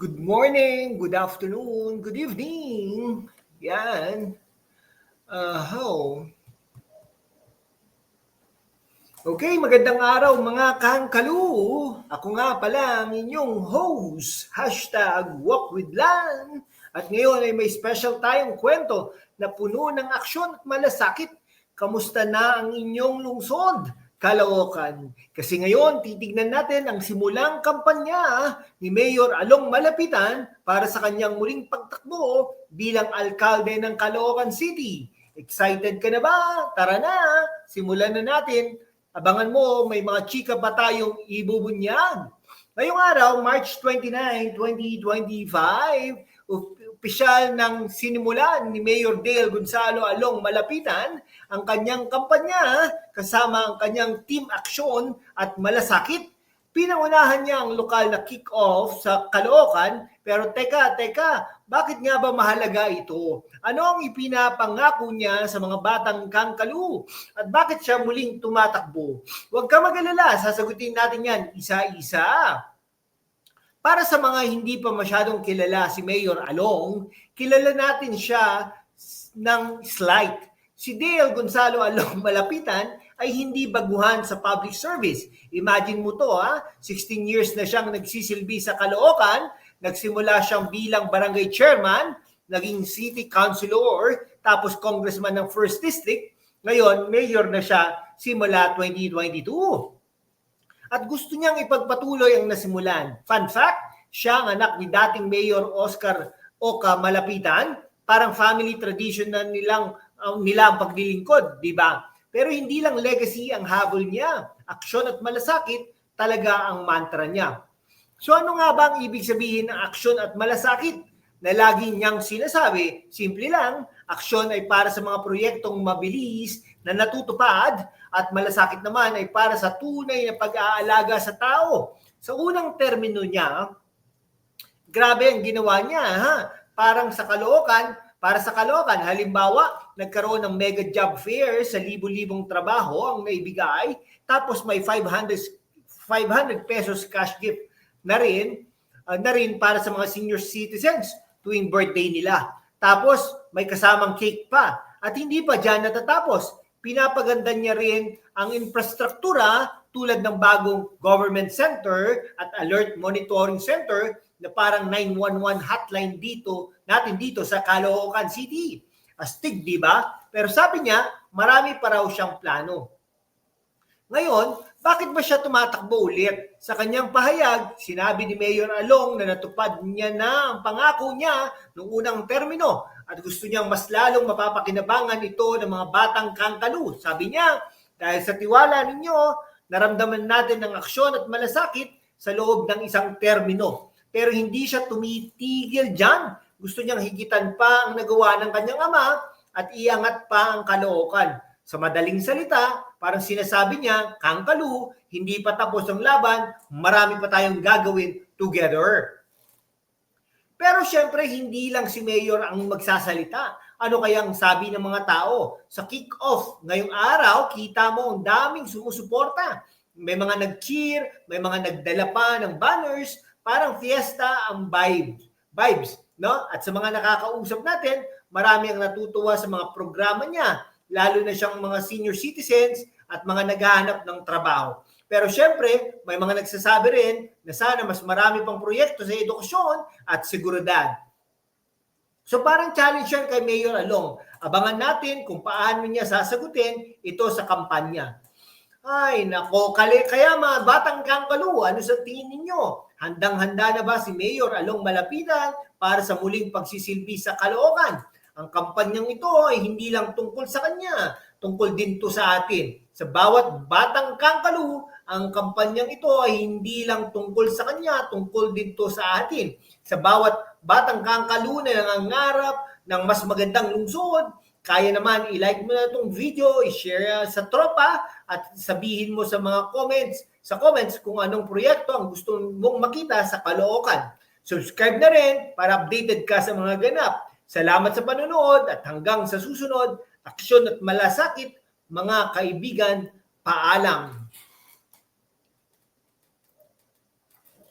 Good morning, good afternoon, good evening. Yan. Uh, how? Okay, magandang araw mga kangkalu. Ako nga pala ang inyong host, hashtag Walk with Lan. At ngayon ay may special tayong kwento na puno ng aksyon at malasakit. Kamusta na ang inyong lungsod? Caloocan. Kasi ngayon, titignan natin ang simulang kampanya ni Mayor Along Malapitan para sa kanyang muling pagtakbo bilang alkalde ng Caloocan City. Excited ka na ba? Tara na! Simulan na natin. Abangan mo, may mga chika pa tayong ibubunyag. Ngayong araw, March 29, 2025, opisyal ng sinimulan ni Mayor Dale Gonzalo Along Malapitan ang kanyang kampanya kasama ang kanyang team aksyon at malasakit. Pinangunahan niya ang lokal na kick-off sa Caloocan pero teka, teka, bakit nga ba mahalaga ito? Ano ang ipinapangako niya sa mga batang kangkalu? At bakit siya muling tumatakbo? Huwag ka mag-alala, sasagutin natin yan isa-isa. Para sa mga hindi pa masyadong kilala si Mayor Along, kilala natin siya ng slight si Dale Gonzalo Along Malapitan ay hindi baguhan sa public service. Imagine mo to ha, 16 years na siyang nagsisilbi sa Caloocan, nagsimula siyang bilang barangay chairman, naging city councilor, tapos congressman ng 1st District, ngayon mayor na siya simula 2022. At gusto niyang ipagpatuloy ang nasimulan. Fun fact, siya ang anak ni dating Mayor Oscar Oka Malapitan, parang family tradition na nilang uh, nila ang paglilingkod, di ba? Pero hindi lang legacy ang habol niya. Aksyon at malasakit talaga ang mantra niya. So ano nga ba ang ibig sabihin ng aksyon at malasakit? Na lagi niyang sinasabi, simple lang, aksyon ay para sa mga proyektong mabilis na natutupad at malasakit naman ay para sa tunay na pag-aalaga sa tao. Sa unang termino niya, grabe ang ginawa niya. Ha? Parang sa Caloocan, para sa Caloocan, halimbawa, nagkaroon ng mega job fair sa libo-libong trabaho ang naibigay, tapos may 500 500 pesos cash gift na rin, uh, na rin para sa mga senior citizens tuwing birthday nila. Tapos may kasamang cake pa. At hindi pa dyan natatapos. Pinapaganda niya rin ang infrastruktura tulad ng bagong government center at alert monitoring center na parang 911 hotline dito natin dito sa Caloocan City. Astig, di ba? Pero sabi niya, marami pa raw siyang plano. Ngayon, bakit ba siya tumatakbo ulit? Sa kanyang pahayag, sinabi ni Mayor Along na natupad niya na ang pangako niya noong unang termino at gusto niyang mas lalong mapapakinabangan ito ng mga batang kangkalu. Sabi niya, dahil sa tiwala ninyo, naramdaman natin ng aksyon at malasakit sa loob ng isang termino. Pero hindi siya tumitigil dyan. Gusto niyang higitan pa ang nagawa ng kanyang ama at iangat pa ang kalookan. Sa madaling salita, parang sinasabi niya, Kangkalu, hindi pa tapos ang laban, marami pa tayong gagawin together. Pero syempre, hindi lang si Mayor ang magsasalita. Ano kayang sabi ng mga tao? Sa kick-off ngayong araw, kita mo ang daming sumusuporta. May mga nag-cheer, may mga nagdala pa ng banners, parang fiesta ang vibe, vibes, no? At sa mga nakakausap natin, marami ang natutuwa sa mga programa niya, lalo na siyang mga senior citizens at mga naghahanap ng trabaho. Pero syempre, may mga nagsasabi rin na sana mas marami pang proyekto sa edukasyon at seguridad. So parang challenge yan kay Mayor Along. Abangan natin kung paano niya sasagutin ito sa kampanya. Ay, nako, kali, kaya mga batang kangkalu, ano sa tingin ninyo? Handang-handa na ba si Mayor Along Malapitan para sa muling pagsisilbi sa Caloocan? Ang kampanyang ito ay hindi lang tungkol sa kanya, tungkol din to sa atin. Sa bawat batang kangkalu, ang kampanyang ito ay hindi lang tungkol sa kanya, tungkol din to sa atin. Sa bawat batang kangkalu na nangangarap ng mas magandang lungsod, kaya naman i-like mo na itong video, i-share sa tropa at sabihin mo sa mga comments sa comments kung anong proyekto ang gusto mong makita sa Caloocan. Subscribe na rin para updated ka sa mga ganap. Salamat sa panonood at hanggang sa susunod, aksyon at malasakit, mga kaibigan, paalam.